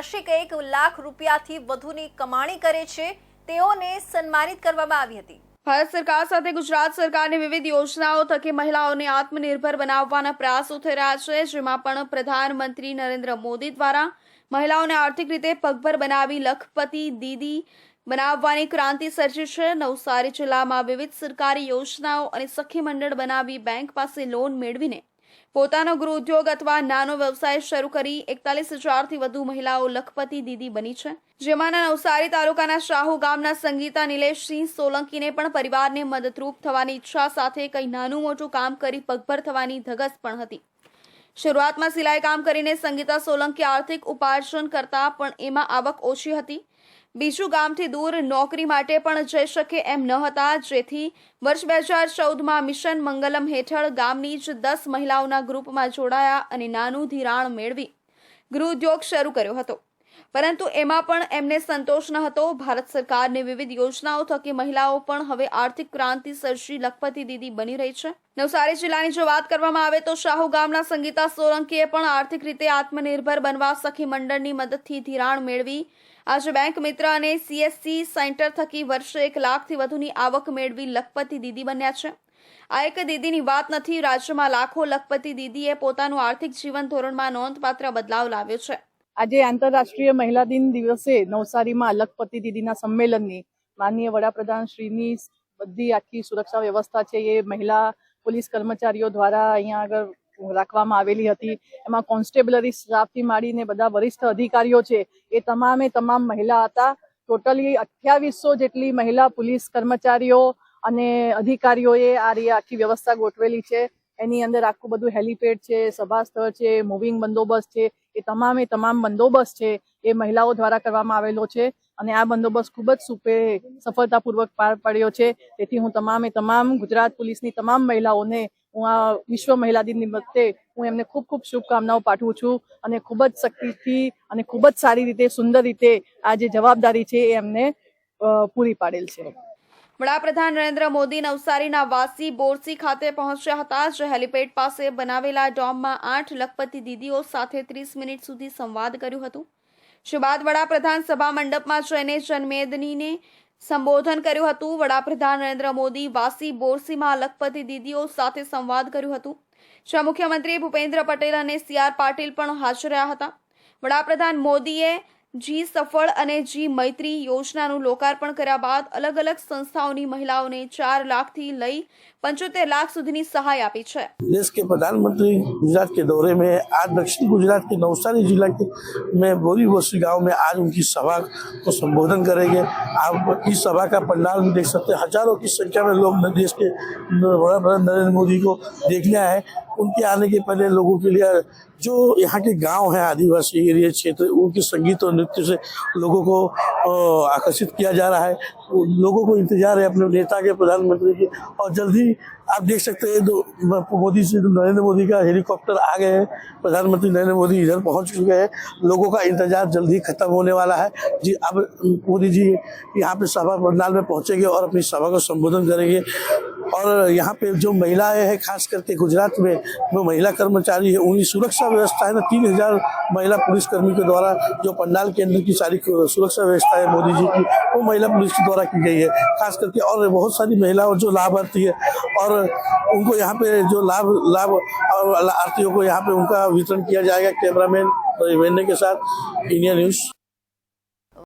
વાર્ષિક એક લાખ રૂપિયાથી વધુની કમાણી કરે છે, તેઓને સન્માનિત કરવામાં આવી હતી. ભારત સરકાર સાથે ગુજરાત સરકારની વિવિધ યોજનાઓ થકી મહિલાઓને આત્મનિર્ભર બનાવવાના પ્રયાસો થઈ રહ્યા છે, જેમાં પણ પ્રધાનમંત્રી નરેન્દ્ર મોદી દ્વારા મહિલાઓને આર્થિક રીતે પગભર બનાવી લખપતિ દીદી બનાવવાની ક્રાંતિ સર્જી છે. નવસારી જિલ્લામાં વિવિધ સરકારી યોજનાઓ અને સખી મંડળ બનાવી બેંક પાસે લોન મેળવીને પોતાનો ગૃહ ઉદ્યોગ અથવા નાનો વ્યવસાય શરૂ કરી એકતાલીસ હજારથી વધુ મહિલાઓ લખપતિ દીદી બની છે. જેમાંના નવસારી તાલુકાના શાહુ ગામના સંગીતા, નિલેશસિંહ સોલંકીને પણ પરિવારને મદદરૂપ થવાની ઈચ્છા સાથે કંઈ નાનું મોટું કામ કરી પગભર થવાની ધગસ પણ હતી. શરૂઆતમાં સિલાઈ કામ કરીને સંગીતા સોલંકી આર્થિક ઉપાર્જન કરતા પણ એમાં આવક ઓછી હતી. બીજું ગામથી દૂર નોકરી માટે પણ જઈ શકે એમ ન હતા. જેથી વર્ષ બે હજાર ચૌદમાં મિશન મંગલમ હેઠળ ગામની જ દસ મહિલાઓના ગ્રુપમાં જોડાયા અને નાનું ધિરાણ મેળવી ગૃહ ઉદ્યોગ શરૂ કર્યો હતો. પરંતુ એમાં પણ એમને સંતોષ ન હતો. ભારત સરકારની વિવિધ યોજનાઓ થકી મહિલાઓ પણ હવે આર્થિક ક્રાંતિ સર્જી લખપતિ દીદી બની રહી છે. નવસારી જિલ્લાની જો વાત કરવામાં આવે તો શાહુ ગામના સંગીતા સોલંકીએ પણ આર્થિક રીતે આત્મનિર્ભર બનવા સખી મંડળની મદદથી ધિરાણ મેળવી. આજે બેંક મિત્ર અને સીએસસી સેન્ટર થકી વર્ષે એક લાખથી વધુની આવક મેળવી લખપતિ દીદી બન્યા છે. આ એક દીદીની વાત નથી. રાજ્યમાં લાખો લખપતિ દીદીએ પોતાનું આર્થિક જીવન ધોરણમાં નોંધપાત્ર બદલાવ લાવ્યો છે. આજે આંતરરાષ્ટ્રીય મહિલા દિન દિવસે નવસારીમાં લખપતિ દીદીના સંમેલનની માનનીય વડાપ્રધાન શ્રીની બધી આખી સુરક્ષા વ્યવસ્થા છે એ મહિલા પોલીસ કર્મચારીઓ દ્વારા અહીંયા આગળ રાખવામાં આવેલી હતી. એમાં કોન્સ્ટેબલરી સ્ટાફથી માંડીને બધા વરિષ્ઠ અધિકારીઓ છે. એ તમામે તમામ મહિલા હતા. ટોટલી અઠ્યાવીસો જેટલી મહિલા પોલીસ કર્મચારીઓ અને અધિકારીઓએ આ આખી વ્યવસ્થા ગોઠવેલી છે. એની અંદર આખું બધું હેલીપેડ છે સભા સ્થળ છે, મૂવિંગ બંદોબસ્ત છે એ તમામે તમામ બંદોબસ્ત છે એ મહિલાઓ દ્વારા કરવામાં આવેલો છે અને આ બંદોબસ્ત ખૂબ જ સુપે સફળતાપૂર્વક પાર પાડ્યો છે. તેથી હું તમામે તમામ ગુજરાત પોલીસની તમામ મહિલાઓને હું આ વિશ્વ મહિલા દિન નિમિત્તે હું એમને ખૂબ ખૂબ શુભકામનાઓ પાઠવું છું અને ખૂબ જ શક્તિથી અને ખૂબ જ સારી રીતે, સુંદર રીતે આ જે જવાબદારી છે એ એમને પૂરી પાડેલ છે. વડાપ્રધાન નરેન્દ્ર મોદી નવસારીના વાસી બોરસી ખાતે પહોંચ્યા હતા, જે હેલીપેડ પાસે બનાવેલા ડોમમાં આઠ લખપતિ દીદીઓ સાથે ત્રીસ મિનિટ સુધી સંવાદ કર્યું હતું. જે બાદ વડાપ્રધાન સભા મંડપમાં જઈને જનમેદનીને સંબોધન કર્યું હતું. વડાપ્રધાન નરેન્દ્ર મોદી વાસી બોરસીમાં લખપતિ દીદીઓ સાથે સંવાદ કર્યું હતું. જ્યાં મુખ્યમંત્રી ભૂપેન્દ્ર પટેલ અને સી આર પાટીલ પણ હાજર રહ્યા હતા. વડાપ્રધાન મોદીએ જી સફળ અને જી મૈત્રી યોજનાનું લોકાર્પણ કર્યા બાદ અલગ અલગ સંસ્થાઓની મહિલાઓને ચાર લાખથી લઈ પંચોતેર લાખ સુધીની સહાય આપી છે देश के प्रधानमंत्री गुजरात के दौरे में आज दक्षिण गुजरात के नवसारी जिला के में बोरी बस्ती गांव में आज उनकी सभा को संबोधन करेंगे आप इस सभा का पंडाल में देख सकते हैं हजारों की संख्या में लोग देश के वडाप्रधान नरेंद्र मोदी को देखने आए उनके आने के पहले लोगों के लिए जो यहाँ के गांव हैं आदिवासी एरिया क्षेत्र उनके संगीत और नृत्य से लोगों को अ, आकर्षित किया जा रहा है वो लोगों को इंतज़ार है अपने नेता के, प्रधानमंत्री के, और जल्दी आप देख सकते हैं दो मोदी से नरेंद्र मोदी का हेलीकॉप्टर आ गए हैं, प्रधानमंत्री नरेंद्र मोदी इधर पहुँच चुके हैं। लोगों का इंतज़ार जल्दी खत्म होने वाला है। जी, अब मोदी जी यहाँ पे सभा पंडाल में पहुँचेंगे और अपनी सभा को संबोधन करेंगे। और यहाँ पे जो महिलाएँ हैं, खास करके गुजरात में जो महिला कर्मचारी है उनकी सुरक्षा व्यवस्था है ना, तीन हज़ार महिला पुलिसकर्मी के द्वारा जो पंडाल के अंदर की सारी सुरक्षा व्यवस्था है मोदी जी की, वो महिला पुलिस के द्वारा की गई है खास करके और बहुत सारी महिलाओं जो लाभार्थी है और उनको यहाँ पे जो लाभ लाभ और आर्थियों को यहाँ पे उनका वितरण किया जाएगा कैमरामैन वेन्ने के साथ इंडिया न्यूज़